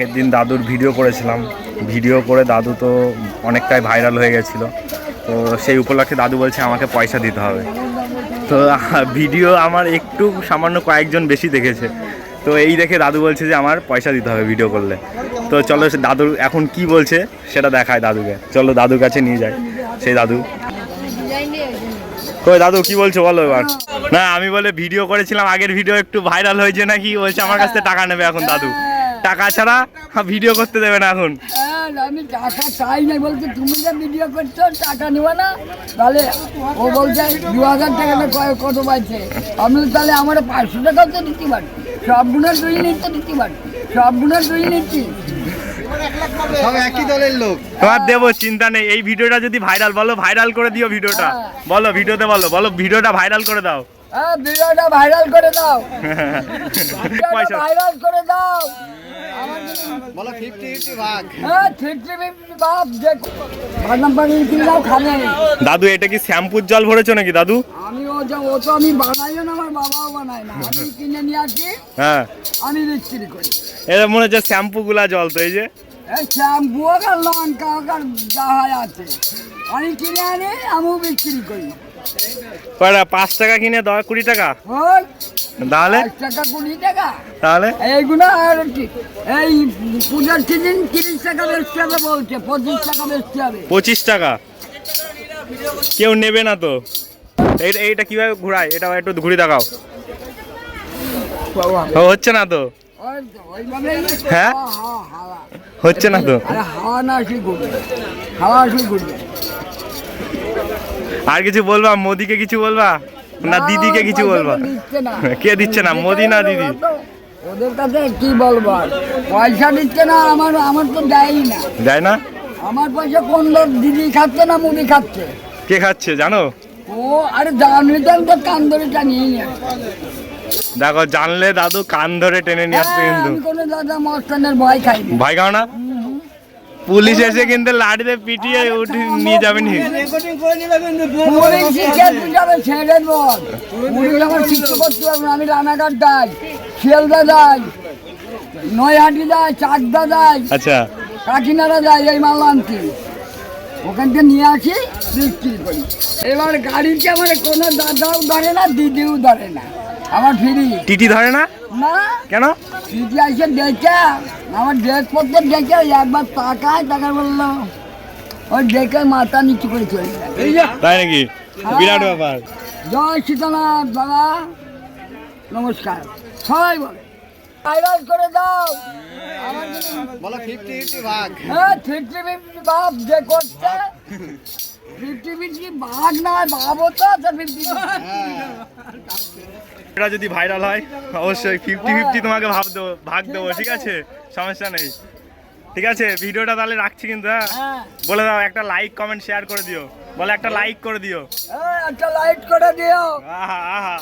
আগের দিন দাদুর ভিডিও করেছিলাম। ভিডিও করে দাদু তো অনেকটাই ভাইরাল হয়ে গেছিল। তো সেই উপলক্ষে দাদু বলছে, আমাকে পয়সা দিতে হবে। তো ভিডিও আমার একটু সামান্য কয়েকজন বেশি দেখেছে। তো এই দেখে দাদু বলছে যে, আমার পয়সা দিতে হবে ভিডিও করলে। তো চলো দাদু এখন কি বলছে, সেটা দেখায় দাদুকে। চলো দাদুর কাছে নিয়ে যাই। সেই দাদু। কই দাদু, কি বলছো বলো এবার? না, আমি বলে ভিডিও করেছিলাম, আগের ভিডিও একটু ভাইরাল হয়েছে নাকি? বলছে, আমার কাছ টাকা নেবে এখন দাদু। টাকা ছাড়া ভিডিও করতে দেবে না এখন। হ্যাঁ, আমি টাকা চাই না বলছে তুমি যে ভিডিও করছ টাকা নেবে না? তাহলে ও বলছে দু হাজার টাকাটা কয় কত পাইছে? আমি তাহলে আমার পাঁচশো টাকাও তো দিতে পারি। সবগুলো দুই নিতে দিতে পারি। সবগুলো দুই নিচ্ছি সব একই দলের লোক। তোমার দেবো চিন্তা নেই। এই ভিডিওটা যদি ভাইরাল বলো ভাইরাল করে দিও ভিডিওটা। বলো ভিডিওতে বলো বলো ভিডিওটা ভাইরাল করে দাও। হ্যাঁ ভিডিওটা ভাইরাল করে দাও। পয়সা ভাইরাল করে দাও। বলো ভাগ। হ্যাঁ দেখো বাদাম পানি খাবে দাদু এটা কি শ্যাম্পুর জল ভরেছো নাকি দাদু? আমি ও যে ও তো আমি বানাইও না আমার বাবাও বানায় না। আমি কিনে নিয়ে আসি হ্যাঁ। আমি বিক্রি করি। এটা মনে হচ্ছে শ্যাম্পু গুলা জল তো এই যে। এই শ্যাম্পু আর লঙ্কা আর যা হয় আছে। আমি কিনে আনি আমিও বিক্রি করি। কয়টা পাঁচ টাকা কিনে দশ কুড়ি টাকা? ওই তাহলে? টাকা কুড়ি টাকা। তাহলে? এইগুলো আর এই পূজার সিজন তিরিশ টাকা বেচতে হবে বলছে পঁচিশ টাকা বেচতে হবে। পঁচিশ টাকা? কেউ নেবে না তো। এইটা এইটা কীভাবে ঘুরায়? এটা একটু ঘুরে দেখাও। ও, হচ্ছে না তো? হ্যাঁ? হচ্ছে না তো? আর কিছু বলবা? মোদিকে কিছু বলবা? না দিদিকে কিছু বলবা। কে দিচ্ছে না? মোদি না দিদি? ওদের কাছে কি বলব পয়সা দিচ্ছে না আমার আমার তো দেয়ই না। যায় না? আমার পয়সা কোন লোক দিদি খাচ্ছে না মুদি খাচ্ছে? কে খাচ্ছে জানো? ও আরে জানলে তো আমি তো কান ধরে টানিয়ে নিয়ে দেখো জানলে দাদু কান ধরে টেনে নিয়ে আসছে হ্যাঁ, কিন্তু। কোনো দাদা মস্তানের ভয় খাই ভয় খাও না? পুলিশ এসে কিন্তু লাঠিতে পিটিয়ে উঠে নিয়ে যাবেন। আমি রানাঘাট যাই শিয়ালদা যাই নয়হাটি যাই চাকদা যাই আচ্ছা। কাকিনাড়া যাই এই মাল আনতে ওখান থেকে নিয়ে আসি বিক্রি করি। এবার গাড়িতে আমার কোনো দাদাও ধরে না দিদিও ধরে না। আমার ফ্রি। টিটি ধরে না? না। কেন? দিদি এসে দেখে আমার ড্রেসপত্র দেখে একবার তাকায় টাকা বলল ওই দেখে মাথা নিচু করে চলে তাই নাকি? বিরাট ব্যাপার। জয় সীতানাথ বাবা নমস্কার। সবাই বলে। ভাইরাল করে দাও। বলো ফিফটি ফিফটি ভাগ হ্যাঁ ফিফটি ফিফটি বাপ যে করছে। ফিফটি ফিফটি ভাগ না হয় ভাবও তো ফিফটি এটা যদি ভাইরাল হয় অবশ্যই ফিফটি ফিফটি তোমাকে ভাব দেবো ভাগ দেবো ঠিক আছে? সমস্যা নেই। ঠিক আছে? ভিডিওটা তাহলে রাখছি কিন্তু হ্যাঁ? হ্যাঁ। বলে দাও একটা লাইক কমেন্ট শেয়ার করে দিও। বলে একটা লাইক করে দিও। একটা লাইক করে দিও। আহা আহা।